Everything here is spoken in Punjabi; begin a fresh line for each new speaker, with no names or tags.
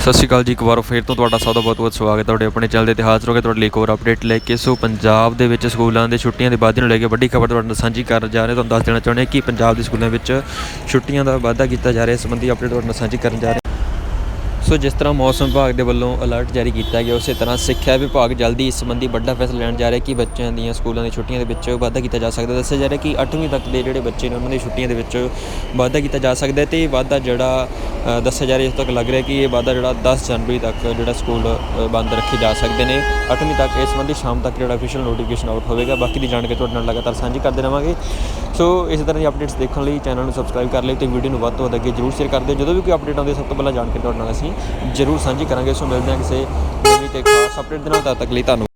ਸਤਿ ਸ਼੍ਰੀ ਅਕਾਲ ਜੀ, ਇੱਕ ਵਾਰ ਫੇਰ ਤੋਂ ਤੁਹਾਡਾ ਸਭ ਦਾ ਬਹੁਤ-ਬਹੁਤ ਸਵਾਗਤ ਹੈ ਤੁਹਾਡੇ ਆਪਣੇ ਚੈਨਲ ਦੇ ਇਤਿਹਾਸ ਰੋਗੇ, ਤੁਹਾਡੇ ਲਈ ਇੱਕ ਹੋਰ ਅਪਡੇਟ ਲੈ ਕੇ ਸੋ ਪੰਜਾਬ ਦੇ ਵਿੱਚ ਸਕੂਲਾਂ ਦੇ ਛੁੱਟੀਆਂ ਦੇ ਵਾਧੇ ਨੂੰ ਲੈ ਕੇ ਵੱਡੀ ਖਬਰ ਤੁਹਾਡੇ ਨਾਲ ਸਾਂਝੀ ਕਰਨ ਜਾ ਰਹੇ ਤੁਹਾਨੂੰ ਦੱਸ ਦੇਣਾ ਚਾਹੁੰਦੇ ਹਾਂ ਕਿ ਪੰਜਾਬ ਦੇ ਸਕੂਲਾਂ ਵਿੱਚ ਛੁੱਟੀਆਂ ਦਾ ਵਾਧਾ ਕੀਤਾ ਜਾ ਰਿਹਾ, ਇਸ ਸੰਬੰਧੀ ਅਪਡੇਟ ਤੁਹਾਡੇ ਨਾਲ ਸਾਂਝੀ ਕਰਨ ਜਾ ਰਹੇ ਹਾਂ ਸੋ ਜਿਸ ਤਰ੍ਹਾਂ ਮੌਸਮ ਵਿਭਾਗ ਦੇ ਵੱਲੋਂ ਅਲਰਟ ਜਾਰੀ ਕੀਤਾ ਗਿਆ, ਉਸੇ ਤਰ੍ਹਾਂ ਸਿੱਖਿਆ ਵਿਭਾਗ ਜਲਦੀ ਇਸ ਸੰਬੰਧੀ ਵੱਡਾ ਫੈਸਲਾ ਲੈਣ ਜਾ ਰਿਹਾ ਕਿ ਬੱਚਿਆਂ ਦੀਆਂ ਸਕੂਲਾਂ ਦੀਆਂ ਛੁੱਟੀਆਂ ਦੇ ਵਿੱਚ ਵਾਧਾ ਕੀਤਾ ਜਾ ਸਕਦਾ ਦੱਸਿਆ ਜਾ ਰਿਹਾ ਕਿ 8ਵੀਂ ਤੱਕ ਦੇ ਜਿਹੜੇ ਬੱਚੇ ਨੇ, ਉਹਨਾਂ ਦੀ ਛੁੱਟੀਆਂ ਦੇ ਵਿੱਚ ਵਾਧਾ ਕੀਤਾ ਜਾ ਸਕਦਾ ਹੈ ਤੇ ਇਹ ਵਾਧਾ ਜਿਹੜਾ ਦੱਸਿਆ ਜਾ ਰਿਹਾ ਇਸ ਤੱਕ ਲੱਗ ਰਿਹਾ ਕਿ ਇਹ ਵਾਧਾ ਜਿਹੜਾ 10 ਜਨਵਰੀ ਤੱਕ ਜਿਹੜਾ ਸਕੂਲ ਬੰਦ ਰੱਖੇ ਜਾ ਸਕਦੇ ਨੇ। 8ਵੀਂ ਤੱਕ ਇਸ ਸੰਬੰਧੀ ਸ਼ਾਮ ਤੱਕ ਜਿਹੜਾ ਅਫੀਸ਼ੀਅਲ ਨੋਟੀਫਿਕੇਸ਼ਨ ਆਊਟ ਹੋਵੇਗਾ। ਬਾਕੀ ਦੀ ਜਾਣਕਾਰੀ ਤੁਹਾਡੇ ਨਾਲ ਲਗਾਤਾਰ ਸਾਂਝੀ ਕਰਦੇ ਰਵਾਂਗੇ। ਸੋ ਇਸੇ ਤਰ੍ਹਾਂ ਦੀ ਅਪਡੇਟਸ ਦੇਖਣ ਲਈ ਚੈਨਲ ਨੂੰ ਸਬਸਕ੍ਰਾਈਬ ਕਰ ਲਿਓ ਤੇ ਵੀਡੀਓ ਨੂੰ ਵੱਧ ਤੋਂ ਵੱਧ ਅੱਗੇ ਜਰੂਰ ਸ਼ੇਅਰ ਕਰ ਦਿਓ। ਜਦੋਂ ਵੀ ਕੋਈ ਅਪਡੇਟ ਆਉਂਦੀ ਹੈ, ਸਭ ਤੋਂ ਪਹਿਲਾਂ ਜਾਣਕਾਰੀ ਤੁਹਾਡੇ ਨਾਲ ਅਸੀਂ ਜਰੂਰ ਸਾਂਝੀ ਕਰਾਂਗੇ। ਸੋ ਮਿਲਦੇ ਹਾਂ ਕਿਸੇ ਨਵੀਂ ਤੇ ਖਾਸ ਅਪਡੇਟ ਦੇ ਨਾਲ। ਤਦ ਤੱਕ ਲਈ ਧੰਨਵਾਦ।